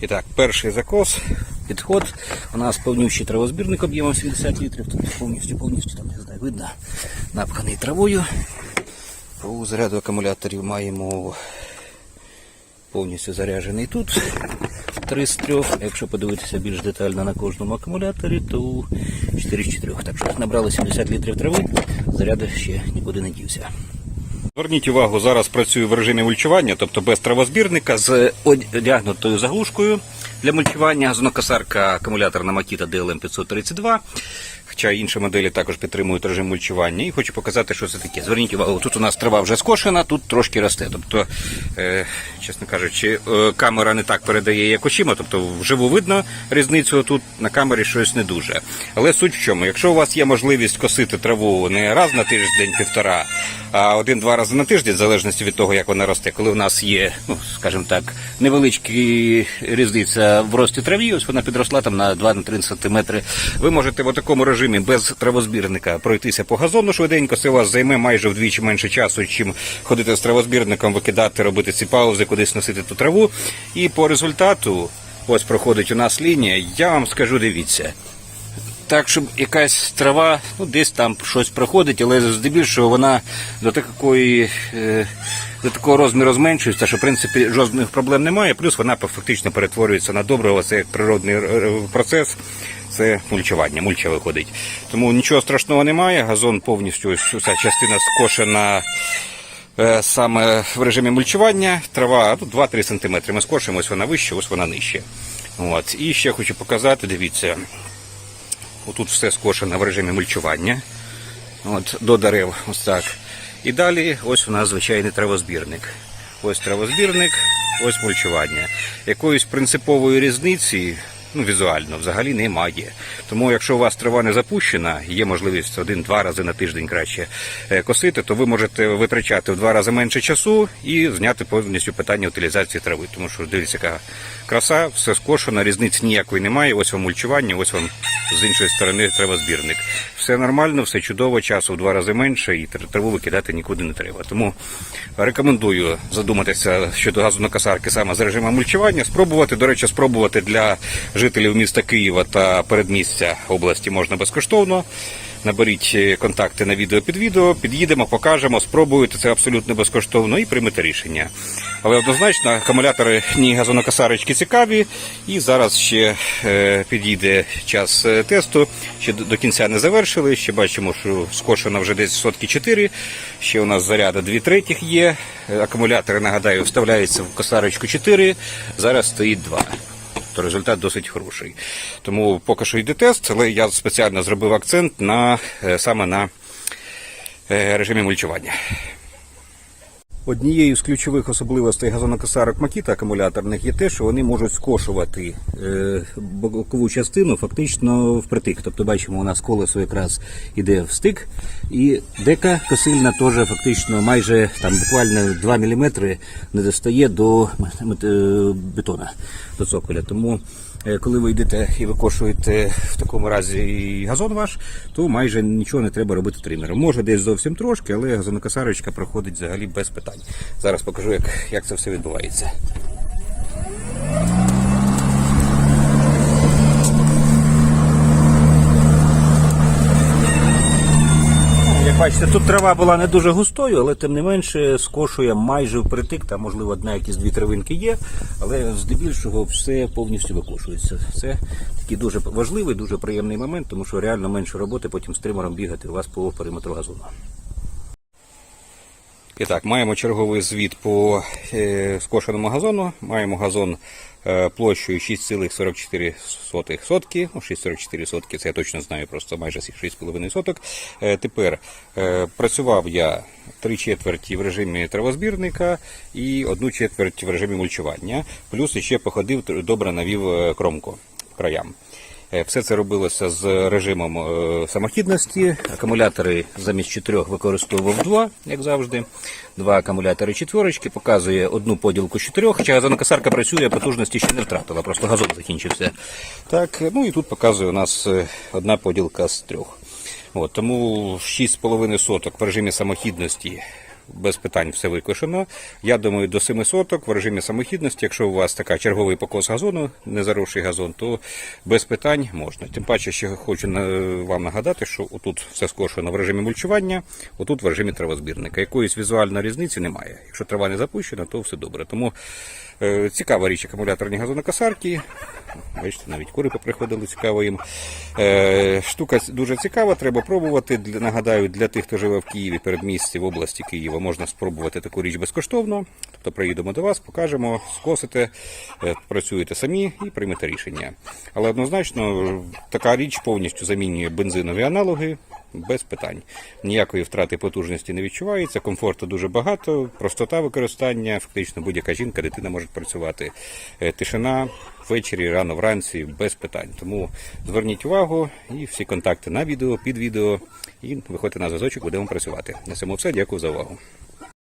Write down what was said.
І так, перший закос, підход. У нас повнющий травозбірник об'ємом 70 літрів. Тут повністю, повністю там не знаю, видно, напханий травою. По заряду акумуляторів маємо повністю заряджений тут. Три з трьох. Якщо подивитися більш детально на кожному акумуляторі, то 4 з 4. Так що набрали 70 літрів трави, заряд ще нікуди не дівся. Зверніть увагу, зараз працюю в режимі мульчування, тобто без травозбірника з одягнутою заглушкою для мульчування. Газонокосарка акумуляторна Makita DLM 532. Хоча інші моделі також підтримують режим мульчування. І хочу показати, що це таке. Зверніть увагу, тут у нас трава вже скошена, тут трошки росте. Тобто, е, чесно кажучи, е, камера не так передає, як очима. Тобто вживу видно різницю, тут на камері щось не дуже. Але суть в чому, якщо у вас є можливість косити траву не раз на тиждень, півтора, а один-два рази на тиждень, в залежності від того, як вона росте, коли у нас є, ну скажімо так, невеличкі різниця в рості траві, ось вона підросла там на 2-3 см, ви можете в такому режимі без травозбірника пройтися по газону швиденько, це вас займе майже вдвічі менше часу, чим ходити з травозбірником, викидати, робити ці паузи, кудись носити ту траву. І по результату, ось проходить у нас лінія, я вам скажу, дивіться так, щоб якась трава, ну десь там щось проходить, але здебільшого вона до такої. Е, до такого розміру зменшується, що в принципі жодних проблем немає. Плюс вона фактично перетворюється на добриво, це як природний е, процес, це мульчування, мульча виходить. Тому нічого страшного немає. Газон повністю ця частина скошена е, саме в режимі мульчування. Трава ну, 2-3 см. Ми скошуємо, ось вона вище, ось вона нижче. От. І ще хочу показати, дивіться. Отут все скошено в режимі мульчування. От, до дерев, ось так. І далі ось у нас звичайний травозбірник. Ось травозбірник, ось мульчування. Якоїсь принципової різниці, ну, візуально, взагалі немає. Тому, якщо у вас трава не запущена, є можливість один-два рази на тиждень краще е, косити, то ви можете витрачати в два рази менше часу і зняти повністю питання утилізації трави. Тому що дивіться, яка краса, все скошено, різниці ніякої немає. Ось вам мульчування, ось вам з іншої сторони травозбірник. Все нормально, все чудово, часу в два рази менше, і траву викидати нікуди не треба. Тому рекомендую задуматися щодо газонокосарки саме з режимом мульчування. Спробувати, до речі, спробувати для жителів міста Києва та передмістя області можна безкоштовно. Наберіть е, контакти на відео під відео, під'їдемо, покажемо, спробуєте це абсолютно безкоштовно і приймете рішення. Але однозначно акумулятори ні газонокосарочки цікаві, і зараз ще е, підійде час е, тесту. Ще до, кінця не завершили. Ще бачимо, що скошено вже десь сотки 4. Ще у нас заряда 2 третіх є. Акумулятори, нагадаю, вставляються в косарочку 4, зараз стоїть 2 то результат досить хороший. Тому поки що йде тест, але я спеціально зробив акцент на е, саме на е, режимі мульчування. Однією з ключових особливостей газонокосарок Макіта акумуляторних є те, що вони можуть скошувати е, бокову частину фактично впритик. Тобто бачимо, у нас колесо якраз іде в стик, і дека косильна теж фактично майже там буквально 2 мм не достає до е, бетона, до цоколя. Тому е, коли ви йдете і викошуєте в такому разі і газон ваш, то майже нічого не треба робити тримером. Може десь зовсім трошки, але газонокосарочка проходить взагалі без питань. Зараз покажу, як, як це все відбувається. Як бачите, тут трава була не дуже густою, але тим не менше скошує майже впритик. Там, можливо, одна якісь дві травинки є, але здебільшого все повністю викошується. Це такий дуже важливий, дуже приємний момент, тому що реально менше роботи потім з тримером бігати у вас по периметру газону. І так, маємо черговий звіт по е, скошеному газону. Маємо газон е, площею 6,44 сотки. Ну, 6,44 сотки, це я точно знаю, просто майже 6,5 соток. Е, тепер працював я три четверті в режимі травозбірника і одну четверть в режимі мульчування. Плюс ще походив, добре навів кромку краям. Е, Все це робилося з режимом е, самохідності. Акумулятори замість чотирьох використовував два, як завжди. Два акумулятори четверочки, показує одну поділку чотирьох, хоча газонокосарка працює, потужності ще не втратила, просто газон закінчився. Так, ну і тут показує у нас е, одна поділка з трьох. От, тому 6,5 соток в режимі самохідності без питань все викошено. Я думаю, до 7 соток в режимі самохідності. Якщо у вас така черговий покос газону, не заросший газон, то без питань можна. Тим паче, ще хочу вам нагадати, що отут все скошено в режимі мульчування, отут в режимі травозбірника. Якоїсь візуальної різниці немає. Якщо трава не запущена, то все добре. Тому цікава річ акумуляторні газонокосарки. Бачите, навіть кури поприходили, цікаво їм. Е, штука дуже цікава, треба пробувати. Нагадаю, для тих, хто живе в Києві, передмісті в області Києва, можна спробувати таку річ безкоштовно. Тобто приїдемо до вас, покажемо, скосите, е, працюєте самі і приймете рішення. Але однозначно така річ повністю замінює бензинові аналоги. Без питань. Ніякої втрати потужності не відчувається, комфорту дуже багато, простота використання, фактично будь-яка жінка, дитина може працювати. Е, Тишина ввечері, рано вранці, без питань. Тому зверніть увагу і всі контакти на відео, під відео, і виходьте на зв'язочок, будемо працювати. На цьому все, дякую за увагу.